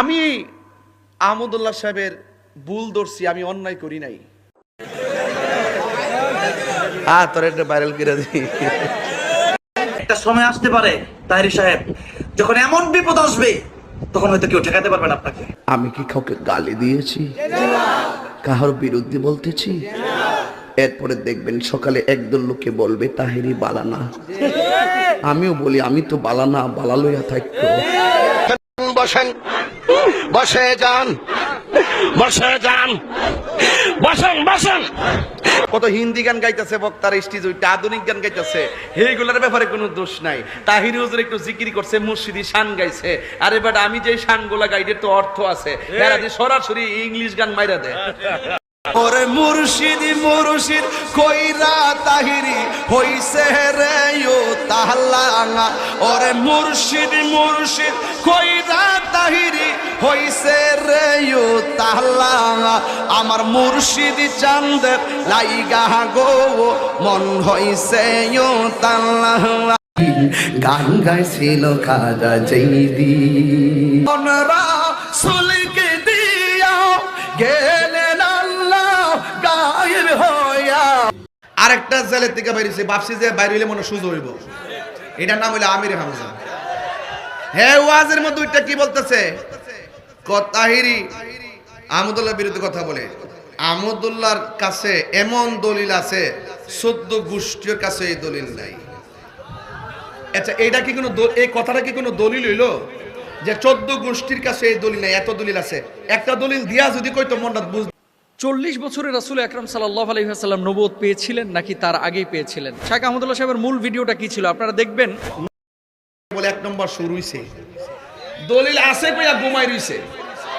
আমি আহমদুল্লাহ সাহেবের ভুল ধরছি আমি অন্যায় করি নাই। হ্যাঁ তোর একটা ভাইরাল করে দিই একটা সময় আসতে পারে তাহিরি সাহেব। যখন এমন বিপদ আসবে তখন হয়তো কেউ ঠেকাতে পারবে না আপনাকে। আমি কি কাউকে গালি দিয়েছি? কাহার বিরুদ্ধে বলতেছি? এরপরে দেখবেন সকালে একদল লোকে বলবে তাহেরি বালানা আমিও বলি আমি তো বালানা বালা লইয়া থাকতো। বসেন। বসে যান। বসে যান। বসেন বসেন। কত হিন্দি গান গাইতেছে বক্তার স্টেজ ওইটা আধুনিক গান গাইতেছে। এইগুলোর ব্যাপারে কোনো দোষ নাই। তাহির হুজুর একটু জিকির করছে মুর্শিদি শান গাইছে। আরে বাট আমি যে শানগুলা গাইডের তো অর্থ আছে। এরা যে সরাসরি ইংলিশ গান মাইরা দেয়। ওরে মুর্শিদি, মুর্শিদ, কইরা তাহিরি হইছে রে ও তাহলাঙা। ওরে মুর্শিদ মুর্শিদ, কইরা তাহিরি হইছে রে ও তাহলাঙা। আমার মুর্শিদি চান্দে লাইগা গো, মন হইছে ও তাহলাঙা। গান গাইছিল খাজা জৈদি আরেকটা জেলের থেকে বাইরেছে বাপসি যে বাইরে হইলে মনে সুযোগ হইব। এটার নাম হইল আমির হামজা। হ্যাঁ ওয়াজের মধ্যে ওইটা কি বলতেছে? তাহিরি আহমদুল্লাহর বিরুদ্ধে কথা বলে। আহমদুল্লাহর কাছে এমন দলিল আছে চোদ্দ গোষ্ঠীর কাছে এই দলিল নাই। আচ্ছা এইটা কি কোনো এই কথাটা কি কোনো দলিল হইল? যে চোদ্দ গোষ্ঠীর কাছে এই দলিল নাই, এত দলিল আছে। একটা দলিল দিয়া যদি কইতো মন্ডাত বুঝ চল্লিশ বছরের রাসুল আকরাম সাল্লাহ আলহিহাসাল্লাম নবদ পেয়েছিলেন নাকি তার আগেই পেয়েছিলেন? শাহ আহমদুল্লাহ সাহেবের মূল ভিডিওটা কি ছিল? আপনারা দেখবেন। বলে এক নম্বর শুরু হইছে। দলিল আছে কইয়া ঘুমাই রইছে।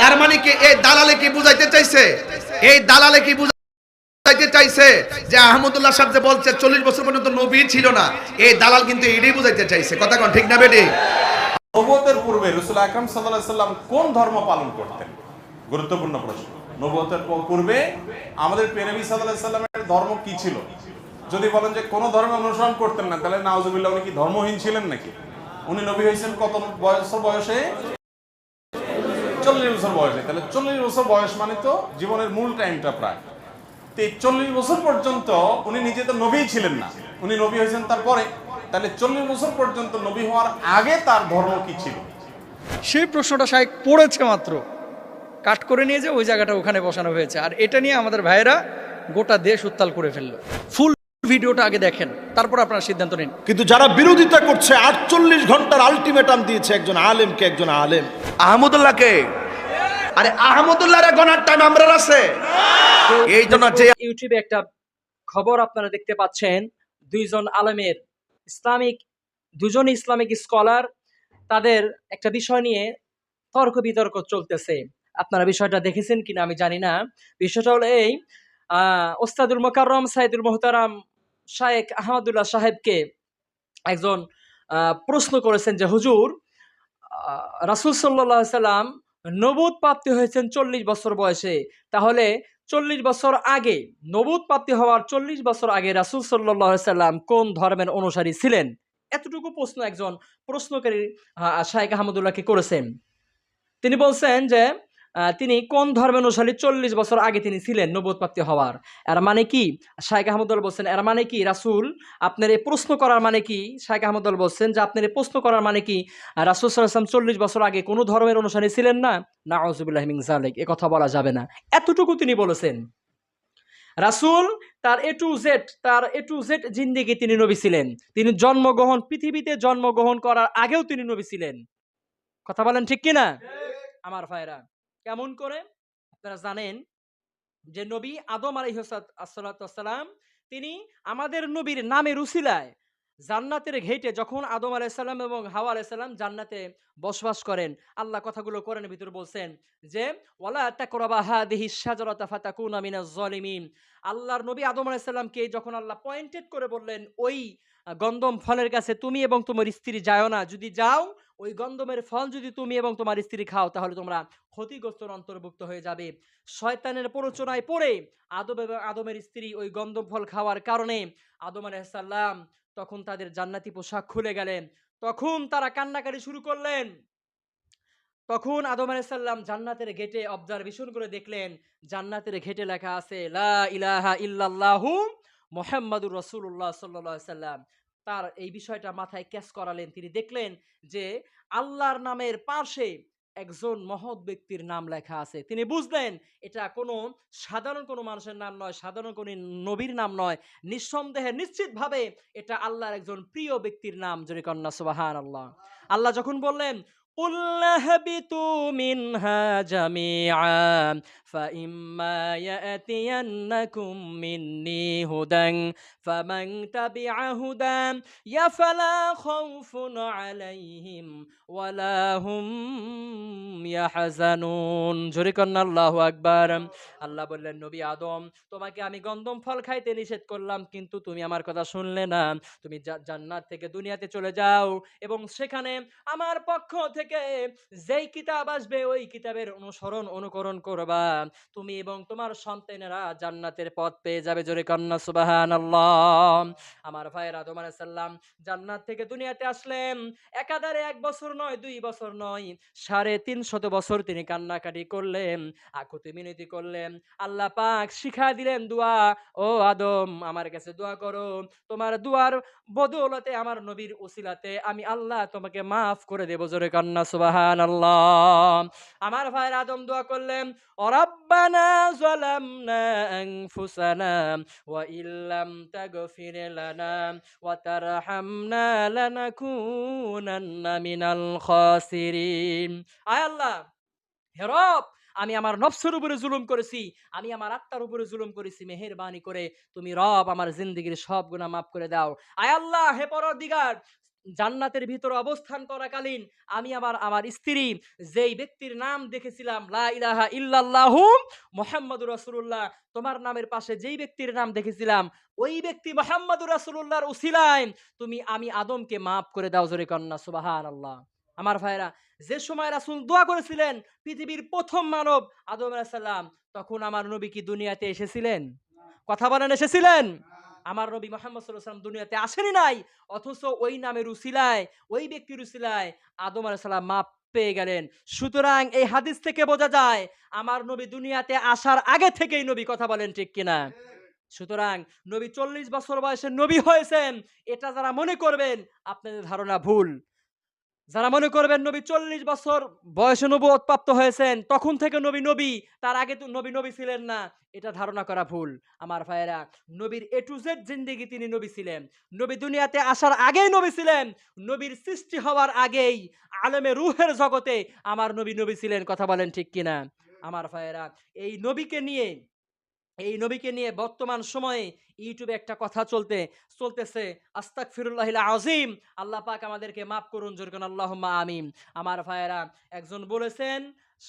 তার মানে কি এই দালালে কি বুঝাইতে চাইছে? এই দালালে কি বুঝাইতে চাইছে? যে আহমদুল্লাহ সাহেব যে বলছে চল্লিশ বছর পর্যন্ত নবী ছিল না এই দালাল কিন্তু এটাই বুঝাইতে চাইছে। কথা কোন ঠিক না বেটি? নবতের পূর্বে রসুল আকরাম সাল্লাহ সাল্লাম কোন ধর্ম পালন করতেন? গুরুত্বপূর্ণ প্রশ্ন। নবতের পূর্বে আমাদের পেনবী সাল্লাহ সাল্লামের ধর্ম কি ছিল? যদি বলেন যে কোনো ধর্ম অনুসরণ করতেন না, তাহলে নাওজুবিল্লাহ উনি কি ধর্মহীন ছিলেন নাকি? উনি নবী হয়েছেন কত বছর বয়সে? চল্লিশ বছর বয়সে। তাহলে চল্লিশ বছর বয়স মানে তো জীবনের মূল টাইমটা প্রায়। তো এই চল্লিশ বছর পর্যন্ত উনি নিজে তো নবী ছিলেন না। উনি নবী হয়েছেন তারপরে। তাহলে চল্লিশ বছর পর্যন্ত নবী হওয়ার আগে তার ধর্ম কি ছিল? সেই প্রশ্নটা সাহেব পড়েছে মাত্র। কাট করে নিয়ে যে ওই জায়গাটা ওখানে বসানো হয়েছে। আর এটা নিয়ে আমাদের ভাইয়েরা গোটা দেশ উত্তাল করে ফেলল। ফুল ভিডিওটা আগে দেখেন তারপর আপনারা সিদ্ধান্ত নিন। কিন্তু যারা বিরোধিতা করছে আটচল্লিশ ঘণ্টার আলটিমেটাম দিয়েছে একজন আলেমকে একজন আলেম। আহমদুল্লাহকে। আরে আহমদুল্লাহর গনার টাইম আমরা আছে। এই জন্য যে ইউটিউবে একটা খবর আপনারা দেখতে পাচ্ছেন দুইজন আলেমের ইসলামিক দুজন ইসলামিক স্কলার তাদের একটা বিষয় নিয়ে তর্ক বিতর্ক চলতেছে। আপনারা বিষয়টা দেখেছেন কিনা আমি জানি না। বিষয়টা হলো এই ওস্তাদুল মোকাররম সাইদুল মোহতারাম শায়েক আহমদুল্লাহ সাহেবকে একজন প্রশ্ন করেছেন যে, হুজুর রাসূল সাল্লাহ সাল্লাম নবুদ প্রাপ্তি হয়েছেন চল্লিশ বছর বয়সে। তাহলে চল্লিশ বছর আগে নবুদ প্রাপ্তি হওয়ার চল্লিশ বছর আগে রাসুল সাল্লাহ সাল্লাম কোন ধর্মের অনুসারী ছিলেন? এতটুকু প্রশ্ন একজন প্রশ্নকারী শাহেক আহমদুল্লাহকে করেছেন। তিনি বলছেন যে তিনি কোন ধর্মের অনুসারী চল্লিশ বছর আগে তিনি ছিলেন নবুদ হওয়ার? এর মানে কি? শাহেক আহমদুল্লাহ বলছেন এর মানে কি? রাসুল আপনার এই প্রশ্ন করার মানে কি? শাহেক আহমদুল্লাহ বলছেন যে আপনার এই প্রশ্ন করার মানে কি? রাসুল সাল্লাম চল্লিশ বছর আগে কোনো ধর্মের অনুসারী ছিলেন না? না আউজুবিল্লাহ মিন জালেক এ কথা বলা যাবে না। এতটুকু তিনি বলেছেন। রাসুল তার এ টু জেড তার এ টু জেড জিন্দিগি তিনি নবী ছিলেন। তিনি জন্মগ্রহণ পৃথিবীতে জন্মগ্রহণ করার আগেও তিনি নবী ছিলেন। কথা বলেন ঠিক কিনা? আমার ভাইরা কেমন করে? আপনারা জানেন যে নবী আদম আলাইসালাম তিনি আমাদের নবীর নামের উসিলায় জান্নাতের ঘেটে যখন আদম আলাইসাল্লাম এবং হাওয়া আলাইসাল্লাম জান্নাতে বসবাস করেন আল্লাহ কথাগুলো করেন ভিতরে বলছেন যে ওয়ালা তাকরাবা হাদিহি শাজারাতা ফাতাকুনা মিনাজ জালিমিন আল্লাহর নবী আদম আলাইহিস সালামকে যখন আল্লাহ পয়েন্টেড করে বললেন ওই আহ, গন্ধম ফলের কাছে তুমি এবং তোমার স্ত্রী যাও না। যদি যাও ওই গন্ধমের ফল যদি তুমি এবং তোমার স্ত্রী খাও তাহলে তোমরা ক্ষতিগ্রস্তর অন্তর্ভুক্ত হয়ে যাবে। শয়তানের প্ররোচনায় পড়ে আদম এবং আদমের স্ত্রী ওই গন্ধম ফল খাওয়ার কারণে আদম আলাইসাল্লাম তখন তাদের জান্নাতি পোশাক খুলে গেলেন। তখন তারা কান্নাকারি শুরু করলেন। তখন আদম আলাইসাল্লাম জান্নাতের গেটে অবজারভেশন করে দেখলেন, জান্নাতের ঘেটে লেখা আছে, লা ইলাহা ইল্লাল্লাহু মোহাম্মদুর রসুল্লাহ সাল্লাহ সাল্লাম। তার এই বিষয়টা মাথায় ক্যাচ করালেন। তিনি দেখলেন যে, আল্লাহর নামের পাশে একজন মহৎ ব্যক্তির নাম লেখা আছে। তিনি বুঝলেন এটা কোনো সাধারণ কোনো মানুষের নাম নয় সাধারণ কোনো নবীর নাম নয়। নিঃসন্দেহে নিশ্চিতভাবে এটা আল্লাহর একজন প্রিয় ব্যক্তির নাম জোরে কন্যা সুবাহান আল্লাহ আল্লাহ যখন বললেন قل اهبطوا منها جميعا فإما يأتينكم مني هدى فمن تبع هدى فلا خوف عليهم ولا هم يحزنون জোরে কন্যা আল্লাহু আকবার আল্লাহ বললেন নবী আদম তোমাকে আমি গন্ধম ফল খাইতে নিষেধ করলাম কিন্তু তুমি আমার কথা শুনলে না তুমি জা- জান্নাত থেকে দুনিয়াতে চলে যাও এবং সেখানে আমার পক্ষ থেকে যেই কিতাব আসবে, ওই কিতাবের অনুসরণ, অনুকরণ করবা। তুমি এবং তোমার সন্তানেরা জান্নাতের পথ পেয়ে যাবে, জোরে কন্যা সুবাহান আমার ভাইয়ের, আদম আলাইসাল্লাম জান্নাত থেকে দুনিয়াতে আসলেন। একাধারে এক বছর নয়, দুই বছর নয়, সাড়ে তিন শত বছর তিনি কান্নাকাটি করলেন, আকুতি মিনতি করলেন। আল্লাহ পাক শিখা দিলেন দোয়া, ও আদম, আমার কাছে দোয়া করো। তোমার দুয়ার বদৌলতে আমার নবীর উসিলাতে আমি আল্লাহ তোমাকে মাফ করে দেব, জোরে কান্না আমার ভাইয়ের আদম দোয়া করলেন আমি আমার নফসের উপরে জুলুম করেছি, আমি আমার আত্মার উপরে জুলুম করেছি, মেহেরবানি করে তুমি রব আমার জিন্দগির সব গুনাহ মাফ করে দাও। আয় আল্লাহ, হে পরদিগার জান্নাতের ভিতরে অবস্থান করাকালীন আমি আমার আমার স্ত্রী, যেই ব্যক্তির নাম দেখেছিলাম, লা ইলাহা ইল্লাল্লাহু মুহাম্মাদুর রাসূলুল্লাহ, তোমার নামের পাশে যেই ব্যক্তির নাম দেখেছিলাম, ওই ব্যক্তি মুহাম্মাদুর রাসূলুল্লাহর উসিলায়, তুমি আমি আদমকে মাফ করে দাও জোরে কন্যা, সুবহানাল্লাহ। আমার ভাইরা যে সময় রাসূল দোয়া করেছিলেন, পৃথিবীর প্রথম মানব আদম আলাইহিস সালাম, তখন আমার নবী কি দুনিয়াতে এসেছিলেন? কথা বলেন, এসেছিলেন? আমার নবী মোহাম্মদ সাল্লাম দুনিয়াতে আসেনি নাই, অথচ ওই নামের উসিলায়, ওই ব্যক্তির উসিলায় আদম আলাইসাল্লাম মাপ পেয়ে গেলেন। সুতরাং এই হাদিস থেকে বোঝা যায়, আমার নবী দুনিয়াতে আসার আগে থেকেই নবী কথা বলেন ঠিক কিনা। সুতরাং নবী চল্লিশ বছর বয়সে নবী হয়েছেন, এটা যারা মনে করবেন, আপনাদের ধারণা ভুল। যারা মনে করবেন নবী চল্লিশ বছর বয়সে নবুয়ত প্রাপ্ত হয়েছেন, তখন থেকে নবী নবী, তার আগে তো নবী নবী ছিলেন না। এটা ধারণা করা ভুল, আমার ভাইয়েরা। নবীর এ টু জেড জিন্দিগি তিনি নবী ছিলেন। নবী দুনিয়াতে আসার আগেই নবী ছিলেন। নবীর সৃষ্টি হওয়ার আগেই আলেমে রুহের জগতে আমার নবী নবী ছিলেন, কথা বলেন ঠিক কিনা? আমার ভাইয়েরা, এই নবীকে নিয়ে, এই নবীকে নিয়ে বর্তমান সময়ে ইউটিউবে একটা কথা চলতে, চলতেছে আস্তাক ফিরুল্লাহ আজিম আল্লাহ পাক আমাদেরকে মাফ করুন জোরকান আল্লাহ আমিন। আমার ভাইয়েরা, একজন বলেছেন,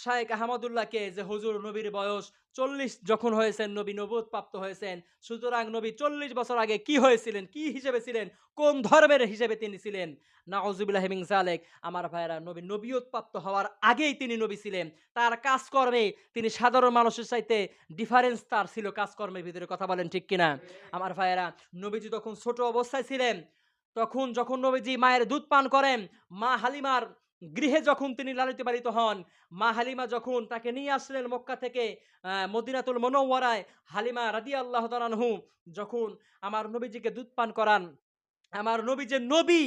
শায়েক আহমদুল্লাহকে যে হুজুর নবীর বয়স চল্লিশ যখন হয়েছেন, নবী নবুত প্রাপ্ত হয়েছেন, সুতরাং নবী চল্লিশ বছর আগে কি হয়েছিলেন, কি হিসেবে ছিলেন, কোন ধর্মের হিসেবে তিনি ছিলেন? নাউজুবিল্লাহ মিন জালেক আমার ভাইয়েরা, নবী নবীয়ত প্রাপ্ত হওয়ার আগেই তিনি নবী ছিলেন। তার কাজকর্মে তিনি সাধারণ মানুষের চাইতে ডিফারেন্স তার ছিল কাজকর্মের ভিতরে, কথা বলেন ঠিক কিনা? আমার ভাইয়েরা, নবীজি তখন ছোট অবস্থায় ছিলেন। তখন যখন নবীজি মায়ের দুধ পান করেন, মা হালিমার গৃহে যখন তিনি লালিত পালিত হন, মা হালিমা যখন তাকে নিয়ে আসলেন মক্কা থেকে মদিনাতুল মনোয়ারায় হালিমা রাদি আল্লাহ তালানহু যখন আমার নবীজিকে দুধ পান করান, আমার নবী যে নবী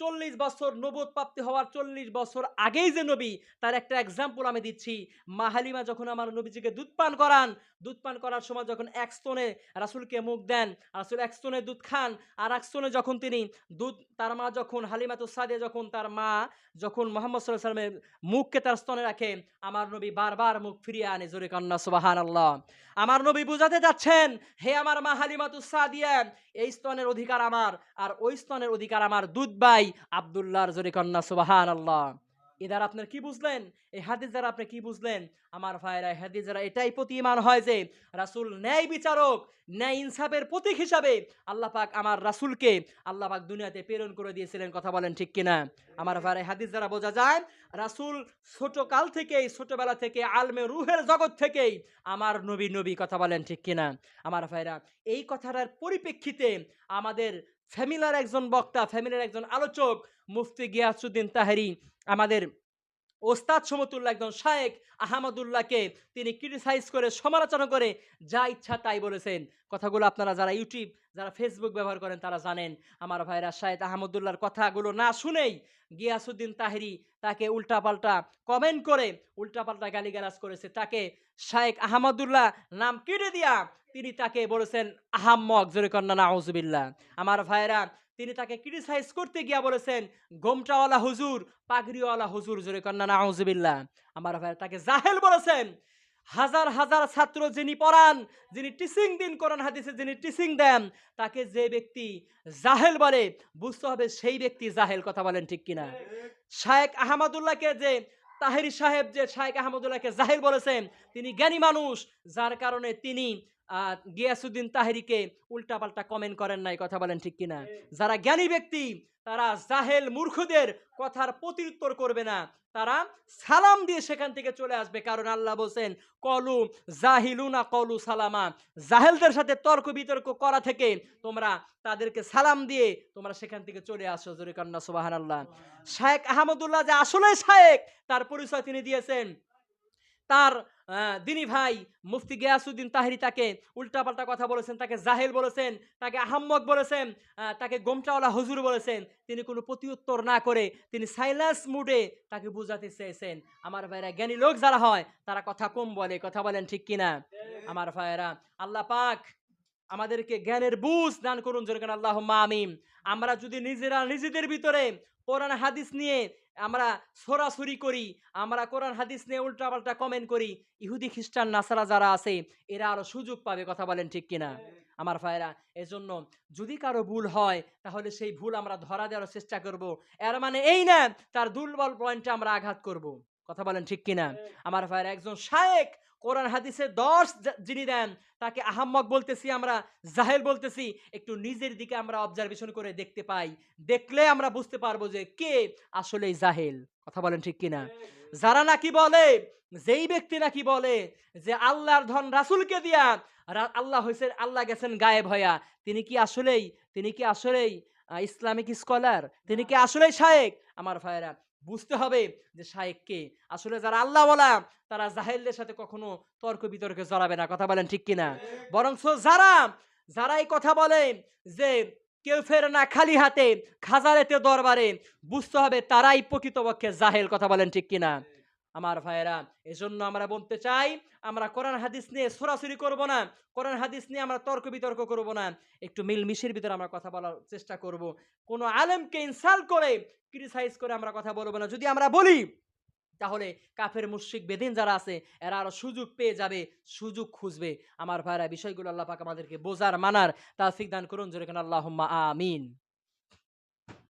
চল্লিশ বছর নবদ প্রাপ্তি হওয়ার চল্লিশ বছর আগেই যে নবী, তার একটা এক্সাম্পল আমি দিচ্ছি। মা হালিমা যখন আমার নবীজিকে দুধ পান করান দুধ পান করার সময় যখন এক স্তনে রাসুলকে মুখ দেন, রাসুল এক স্তনে দুধ খান, আর এক স্তনে যখন তিনি দুধ, তার মা যখন হালিমা তুসাদিয়া যখন তার মা যখন মোহাম্মদ সাল্লাহ সাল্লামের মুখকে তার স্তনে রাখে, আমার নবী বারবার মুখ ফিরিয়ে আনে, জোরে কন্যা সুবাহান আল্লাহ আমার নবী বুঝাতে যাচ্ছেন, হে আমার মা হালিমা তুসাদিয়া এই স্তনের অধিকার আমার, আর ওই স্তনের অধিকার আমার দুধ বাই আবদুল্লাহর, জোরে কন্যা সুবাহান আল্লাহ এদার আপনার কি বুঝলেন? এই হাদিস দ্বারা আপনি কি বুঝলেন? আমার ভাইরা হাদিস দ্বারা এটাই প্রতিমান হয় যে, রাসূল ন্যায় বিচারক, ন্যায় ইনসাফের প্রতীক হিসাবে আল্লাহ পাক আমার রাসূলকে আল্লাহ পাক দুনিয়াতে প্রেরণ করে দিয়েছিলেন, কথা বলেন ঠিক কিনা? আমার ভাইরা হাদিস দ্বারা বোঝা যায়, রাসূল ছোট কাল থেকেই, ছোটবেলা থেকে আলমে রুহের জগৎ থেকেই আমার নবী নবী, কথা বলেন ঠিক কিনা? আমার ভাইরা এই কথাটার পরিপ্রেক্ষিতে আমাদের ফ্যামিলার একজন বক্তা ফ্যামিলির একজন আলোচক, মুফতি গিয়াসুদ্দিন তাহেরি আমাদের ওস্তাদ সমতুল্লাহ একজন শায়েক আহমদুল্লাহকে তিনি ক্রিটিসাইজ করে, সমালোচনা করে, যা ইচ্ছা তাই বলেছেন। কথাগুলো আপনারা যারা ইউটিউব যারা ফেসবুক ব্যবহার করেন তারা জানেন। আমার ভাইরা শাহেদ আহমদুল্লাহর কথাগুলো না শুনেই গিয়াসুদ্দিন তাহেরি তাকে উল্টাপাল্টা কমেন্ট করে, উল্টাপাল্টা গালিগালাজ করেছে। তাকে শায়েক আহমদুল্লাহ নাম কেটে দিয়া তিনি তাকে বলেছেন, আহাম্মক, জোরে কন্যা নাউজুবিল্লাহ। আমার ভাইরা তিনি তাকে ক্রিটিসাইজ করতে গিয়া বলেছেন, গোমটাওয়ালা হুজুর, পাগড়িওয়ালা হুজুর, জোরে কন্যা নাউজুবিল্লাহ আমার ভাই তাকে জাহেল বলেছেন। হাজার হাজার ছাত্র যিনি পড়ান, যিনি টিচিং দিন কোরআন হাদিসে, যিনি টিচিং দেন, তাকে যে ব্যক্তি জাহেল বলে, বুঝতে হবে সেই ব্যক্তি জাহেল, কথা বলেন ঠিক কিনা। শায়েক আহমদুল্লাহকে যে, তাহেরি সাহেব যে, শায়েক আহমদুল্লাহকে জাহেল বলেছেন, তিনি জ্ঞানী মানুষ, যার কারণে তিনি গিয়াসুদ্দিন তাহেরিকে উল্টাপাল্টা কমেন্ট করেন নাই কথা বলেন ঠিক কিনা? যারা জ্ঞানী ব্যক্তি তারা জাহেল মূর্খদের কথার প্রত্যুত্তর করবে না। তারা সালাম দিয়ে সেখান থেকে চলে আসবে কারণ আল্লাহ বলছেন কলু জাহিলুনা কলু সালামা। জাহেলদের সাথে তর্ক বিতর্ক করা থেকে তোমরা তাদেরকে সালাম দিয়ে তোমরা সেখান থেকে চলে আসো জোরে কান্না সুবাহান আল্লাহ শায়েক আহমদুল্লাহ যে আসলে শায়েক তার পরিচয় তিনি দিয়েছেন। তার দিনী ভাই, মুফতি গিয়াসুদ্দিন তাহিরি তাকে উল্টাপাল্টা কথা বলেছেন, তাকে জাহেল বলেছেন, তাকে আহাম্মক বলেছেন তাকে গোমটাওয়ালা হুজুর বলেছেন, তিনি কোনো প্রতিউত্তর না করে তিনি সাইলেন্স মুডে তাকে বুঝাতে চেয়েছেন। আমার ভাইরা জ্ঞানী লোক যারা হয়, তারা কথা কম বলে, কথা বলেন ঠিক কিনা? আমার ভাইরা, আল্লাহ পাক আমাদেরকে জ্ঞানের বুঝ দান করুন যেরকম আল্লাহ মামিম আমরা যদি নিজেরা নিজেদের ভিতরে কোরআন হাদিস নিয়ে আমরা সরাসরি করি আমরা কোরআন হাদিস নিয়ে উল্টাপাল্টা কমেন্ট করি। ইহুদি খ্রিস্টান নাসারা যারা আছে এরা আরও সুযোগ পাবে কথা বলেন ঠিক কিনা? আমার ভাইরা এজন্য যদি কারও ভুল হয় তাহলে সেই ভুল আমরা ধরা দেওয়ার চেষ্টা করব। এর মানে এই না তার দুর্বল পয়েন্টে আমরা আঘাত করব। কথা বলেন ঠিক কিনা? আমার ভাইরা একজন শায়েক কোরআন হাদিসে দশ যিনি দেন, তাকে আহাম্মক বলতেছি, আমরা জাহেল বলতেছি, একটু নিজের দিকে আমরা অবজারভেশন করে দেখতে পাই। দেখলে আমরা বুঝতে পারব যে কে আসলেই জাহেল। কথা বলেন ঠিক কিনা? যারা নাকি বলে, যেই ব্যক্তি নাকি বলে যে আল্লাহর ধন রাসূলকে দিয়া আল্লাহ হয়েছে আল্লাহ গেছেন গায়েব হয়া তিনি কি আসলেই, তিনি কি আসলেই ইসলামিক স্কলার তিনি কি আসলেই শায়েক? আমার ভাইরা বুঝতে হবে যে শায়েক কে? আসলে যারা আল্লাহ বলা তারা জাহেলদের সাথে কখনো তর্ক বিতর্কে জড়াবে না। কথা বলেন ঠিক কিনা? বরং যারা যারা এই কথা বলে যে কেউ ফের না খালি হাতে খাজারেতে দরবারে, বুঝতে হবে তারাই প্রকৃতপক্ষে জাহেল। কথা বলেন ঠিক কিনা? আমার ভাইয়েরা, এজন্য আমরা বলতে চাই, আমরা কোরআন হাদিস নিয়ে সরাসরি করব না। কোরআন হাদিস নিয়ে আমরা তর্ক বিতর্ক করব না। একটু মিলমিশের ভিতরে আমরা কথা বলার চেষ্টা করব। কোনো আলেমকে ইনসাল্ট করে ক্রিটিসাইজ করে আমরা কথা বলব না। যদি আমরা বলি, তাহলে কাফের, মুশরিক, বেদিন যারা আছে, এরা আরও সুযোগ পেয়ে যাবে, সুযোগ খুঁজবে। আমার ভাইরা, বিষয়গুলো আল্লাহ পাক আমাদেরকে বোঝার, মানার তাফিক দান করুন। যেরকম আল্লাহ আমিন।